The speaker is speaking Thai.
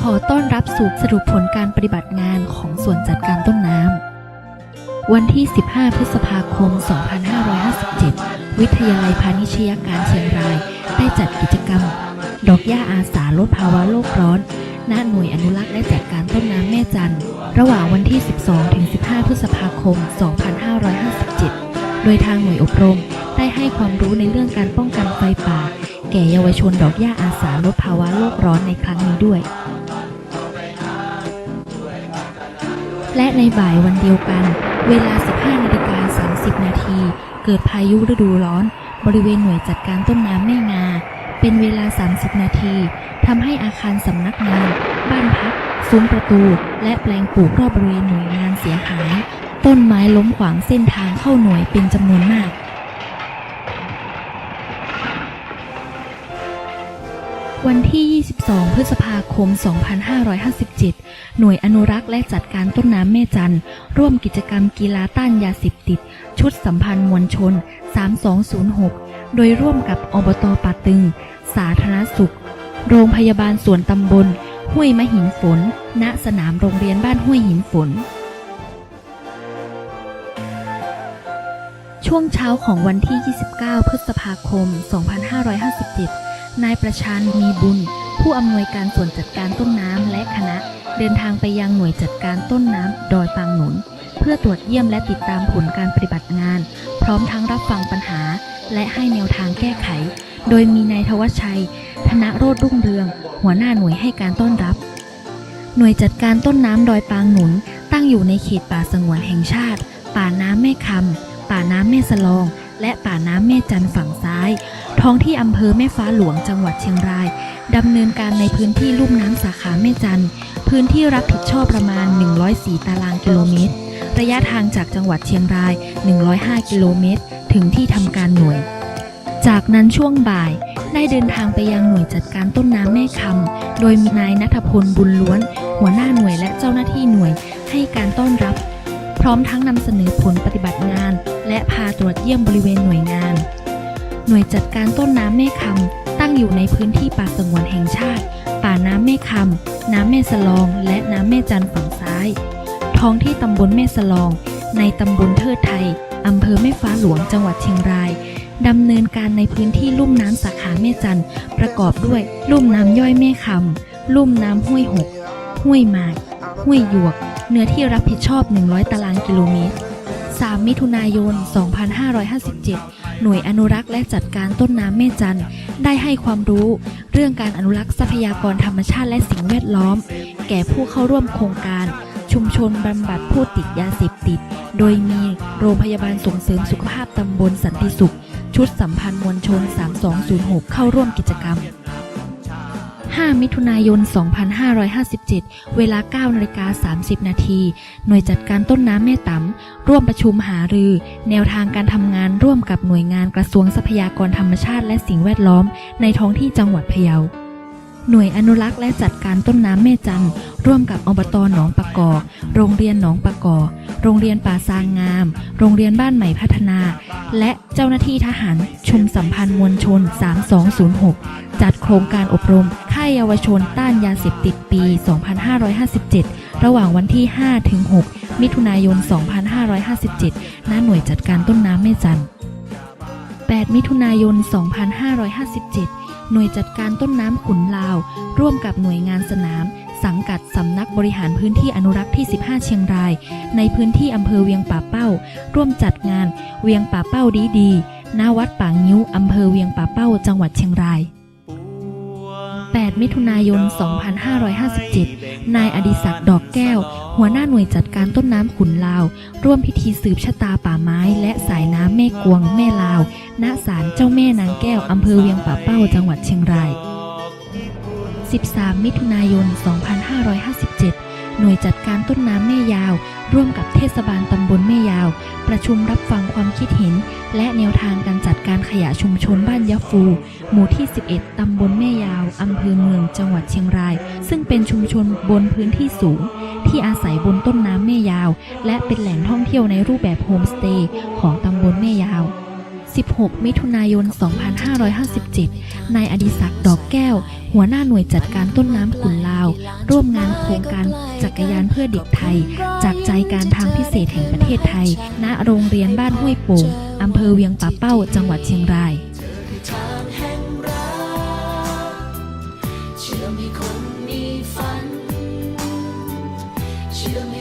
ขอต้อนรับสู่สรุปผลการปฏิบัติงานของส่วนจัดการต้นน้ำ วันที่ 15 พฤษภาคม 2557 วิทยาลัยพาณิชยการเชียงราย ได้จัดกิจกรรม ดอกหญ้าอาสาลดภาวะโลกร้อนณหน่วยอนุรักษ์และจัดการต้นน้ำแม่จันทร์ระหว่างวันที่ 12 ถึง 15 พฤษภาคม 2557 โดยทางหน่วยอบรมได้ให้ความรู้ในเรื่องการป้องกันไฟป่า แก่เยาวชนดอกหญ้าอาสาลดภาวะโลกร้อนในครั้งนี้ด้วย และในบ่ายวันเดียวกัน เวลา 15นาฬิกา30 นาที เกิดพายุฤดูร้อน บริเวณหน่วยจัดการต้นน้ำแม่งา เป็นเวลา 30 นาทีทำให้อาคารสำนักงาน บ้านพักซุ้มประตู และแปลงปลูกรอบบริเวณหน่วยงานเสียหาย ต้นไม้ล้มขวางเส้นทางเข้าหน่วยเป็นจำนวนมาก วันที่ 22 พฤษภาคม 2557 หน่วยอนุรักษ์และจัดการต้นน้ำแม่จันร์ร่วมกิจกรรมกีฬาต้านยาเสพติด ชุดสัมพันธ์มวลชน 3206 โดยร่วมกับอบตป่าตึง สาธารณสุข โรงพยาบาลส่วนตำบล ห้วยมะหินฝน ณ สนามโรงเรียนบ้านห้วยหินฝนช่วงเช้าของวันที่ 29 พฤษภาคม 2557 นายประชานมีบุญ ผู้อำนวยการส่วนจัดการต้นน้ำและคณะ เดินทางไปยังหน่วยจัดการต้นน้ำดอยปางหนุน เพื่อตรวจเยี่ยมและติดตามผลการปฏิบัติงาน พร้อมทั้งรับฟังปัญหา และให้แนวทางแก้ไข โดยมีนายทวชชัย ธนโรธรุ่งเรือง หัวหน้าหน่วยให้การต้อนรับ หน่วยจัดการต้นน้ำดอยปางหนุน ตั้งอยู่ในเขตป่าสงวนแห่งชาติ ป่าน้ำแม่คำป่าน้ำแม่สลอง และป่าน้ำแม่จันฝั่งซ้าย ท้องที่อำเภอแม่ฟ้าหลวงจังหวัดเชียงรายดำเนินการในพื้นที่ลุ่มน้ำสาขาแม่จันพื้นที่รับผิดชอบประมาณ 104 ตารางกิโลเมตร ระยะทางจากจังหวัดเชียงราย 105 กิโลเมตร ถึงที่ทำการหน่วย จากนั้นช่วงบ่าย ได้เดินทางไปยังหน่วยจัดการต้นน้ำแม่คำโดยมีนายนัทพลบุญล้วน หัวหน้าหน่วยและเจ้าหน้าที่หน่วยให้การต้อนรับ พร้อมทั้งนำเสนอผลปฏิบัติงาน และพาตรวจเยี่ยมบริเวณหน่วยงาน หน่วยจัดการต้นน้ำแม่คำตั้งอยู่ในพื้นที่ป่าสงวนแห่งชาติ ป่าน้ำแม่คำน้ำแม่สลอง และน้ำแม่จันฝั่งซ้าย ท้องที่ตำบลแม่สลอง ในตำบลเทิดไทยอำเภอแม่ฟ้าหลวงจังหวัดเชียงรายดำเนินการในพื้นที่ลุ่มน้ำสาขาแม่จันประกอบด้วย ลุ่มน้ำย่อยแม่คำลุ่มน้ำห้วยหก ห้วยหมาก ห้วยหยวก เนื้อที่รับผิดชอบ 100 ตารางกิโลเมตร 3 มิถุนายน 2557 หน่วยอนุรักษ์และจัดการต้นน้ำแม่จันได้ให้ความรู้ เรื่องการอนุรักษ์ทรัพยากรธรรมชาติและสิ่งแวดล้อม แก่ผู้เข้าร่วมโครงการ ชุมชนบำบัดผู้ติดยาเสพติด โดยมีโรงพยาบาลส่งเสริมสุขภาพตำบลสันติสุข ชุดสัมพันธ์มวลชน 3206 เข้าร่วมกิจกรรม 5 มิถุนายน 2557 เวลา 9นาฬิกา30 นาที หน่วยจัดการต้นน้ำแม่ตำร่วมประชุมหารือ แนวทางการทำงานร่วมกับหน่วยงานกระทรวงทรัพยากรธรรมชาติและสิ่งแวดล้อม ในท้องที่จังหวัดพะเยาหน่วยอนุรักษ์และจัดการต้นน้ำแม่จันร่วมกับอบตหนองปะกอ โรงเรียนหนองปะกอ โรงเรียนป่าซางงาม โรงเรียนบ้านใหม่พัฒนา และเจ้าหน้าที่ทหารชุมสัมพันธ์มวลชน 3206 จัดโครงการอบรม ค่ายเยาวชนต้านยาเสพติดปี 2557 ระหว่างวันที่ 5 ถึง 6 มิถุนายน 2557 ณ หน่วยจัดการต้นน้ำแม่จัน 8 มิถุนายน 2557 หน่วยจัดการต้นน้ำขุนลาว ร่วมกับหน่วยงานสนาม สังกัดสำนักบริหารพื้นที่อนุรักษ์ที่ 15 เชียงราย ในพื้นที่อำเภอเวียงป่าเป้า ร่วมจัดงานเวียงป่าเป้าดีดีณวัดป่างงิ้วอำเภอเวียงป่าเป้า จังหวัดเชียงราย 8 มิถุนายน 2557 นายอดิศักดิ์ดอกแก้ว หัวหน้าหน่วยจัดการต้นน้ำขุนลาว ร่วมพิธีสืบชะตาป่าไม้ และสายน้ำแม่กวงแม่ลาว ณ ศาลเจ้าแม่นางแก้ว อำเภอเวียงป่าเป้า จังหวัดเชียงราย 13 มิถุนายน 2557 หน่วยจัดการต้นน้ำแม่ยาว ร่วมกับเทศบาลตำบลแม่ยาว ประชุมรับฟังความคิดเห็น และแนวทางการจัดการขยะชุมชนบ้านยะฟู หมู่ที่ 11 ตำบลแม่ยาวอำเภอเมืองจังหวัดเชียงราย ซึ่งเป็นชุมชนบนพื้นที่สูง ที่อาศัยบนต้นน้ำแม่ยาว และเป็นแหล่งท่องเที่ยวในรูปแบบโฮมสเตย์ของตำบลแม่ยาว 16 มิถุนายน 2557 นายอดิศักดิ์ดอกแก้ว หัวหน้าหน่วยจัดการต้นน้ำขุนลาว ร่วมงานโครงการจักรยานเพื่อเด็กไทย จากใจการทางพิเศษแห่งประเทศไทย ณ โรงเรียนบ้านห้วยโป่งอำเภอเวียงป่าเป้า จังหวัดเชียงรายเชื่อมให้คนมีฝันเชื่อม